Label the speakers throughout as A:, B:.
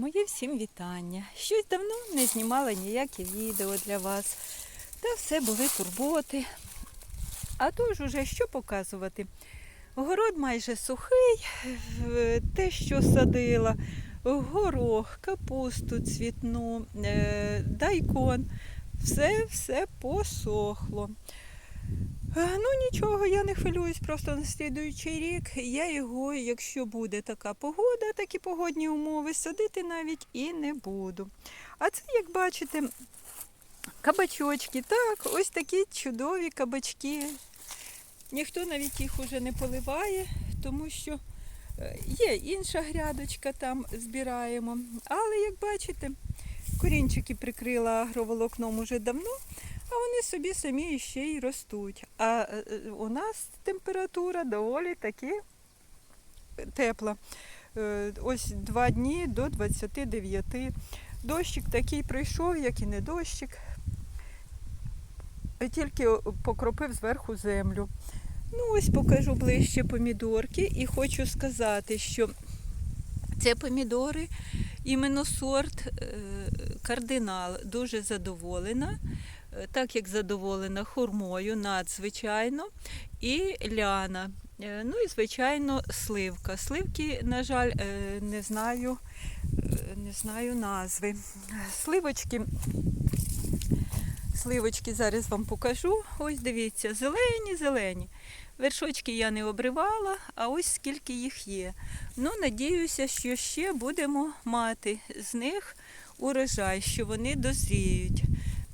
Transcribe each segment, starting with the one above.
A: Мої всім вітання. Щось давно не знімала ніяке відео для вас. Та все були турботи. А ж уже що показувати? Город майже сухий, те, що садила, горох, капусту цвітну, е, дайкон. Все все посохло. Е, Ну нічого, я не хвилююсь, просто на слідуючий рік я його, якщо буде така погода, такі погодні умови, садити навіть і не буду. А це, як бачите, кабачочки. Так, ось такі чудові кабачки. Ніхто навіть їх уже не поливає, тому що е, є інша грядочка, там збираємо. Але, як бачите, корінчики прикрила агроволокном уже давно, а вони собі самі ще й ростуть. А е, е, у нас температура доволі таки тепла. Е, Ось два дні до 29. Дощик такий прийшов, як і не дощик. Тільки покропив зверху землю. Ну, ось покажу ближче помідорки і хочу сказати, що це помідори, іменно сорт кардинал. Дуже задоволена, так як задоволена хурмою, надзвичайно, і ляна. Е, Ну і, звичайно, сливка. Сливки, на жаль, е, не знаю, е, не знаю назви. Сливочки Сливочки зараз вам покажу. Ось дивіться, зелені, зелені. Вершочки я не обривала, а ось скільки їх є. Ну, надіюся, що ще будемо мати з них урожай, що вони дозріють.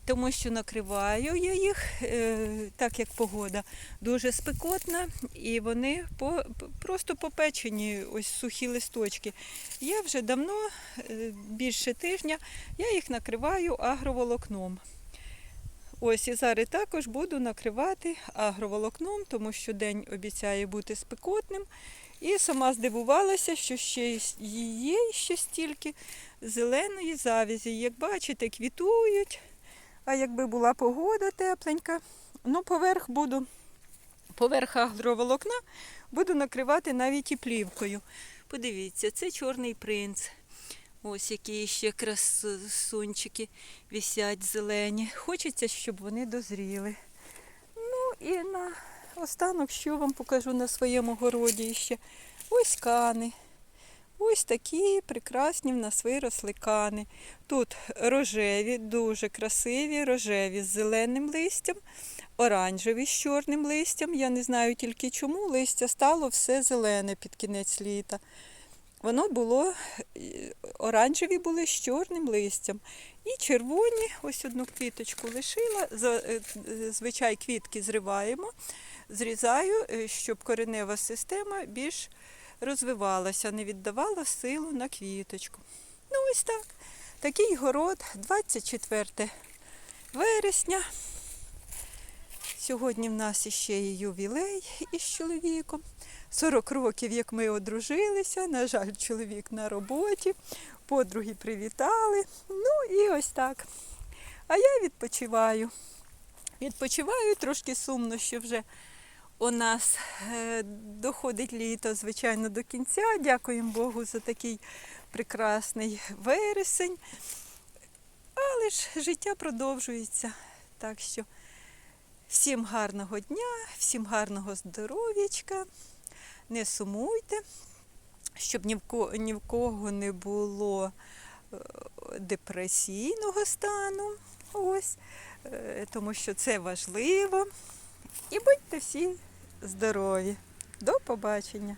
A: Тому що накриваю я їх, е, так як погода дуже спекотна, і вони по, просто попечені, ось сухі листочки. Я вже давно, е, більше тижня, я їх накриваю агроволокном. Ось і зараз також буду накривати агроволокном, тому що день обіцяє бути спекотним. І сама здивувалася, що ще є ще стільки зеленої завязі. Як бачите, квітують. А якби була погода тепленька, ну поверх буду, поверх агроволокна буду накривати навіть і плівкою. Подивіться, це чорний принц. Ось які ще красунчики висять зелені. Хочеться, щоб вони дозріли. Ну і на останок, що вам покажу на своєму городі ще. Ось кани. Ось такі прекрасні в нас виросли кани. Тут рожеві, дуже красиві, рожеві з зеленим листям, оранжеві з чорним листям. Я не знаю тільки чому листя стало все зелене під кінець літа. Воно було е, оранжеві були з чорним листям. І червоні, ось одну квіточку лишила. Е, Звичай квітки зриваємо, зрізаю, е, щоб коренева система більш розвивалася, не віддавала силу на квіточку. Ну ось так. Такий город 24 вересня. Сьогодні в нас іще є ювілей із чоловіком. 40 років, як ми одружилися. На жаль, чоловік на роботі. Подруги привітали. Ну і ось так. А я відпочиваю. Відпочиваю трошки сумно, що вже у нас е, доходить літо, звичайно, до кінця. Дякуємо Богу за такий прекрасний вересень. Але ж життя продовжується. Так що всім гарного дня, всім гарного здоров'ячка. Не сумуйте, щоб ні в кого, ні в кого не було е, депресійного стану. Ось, е, тому що це важливо. І будьте всі здорові. До побачення!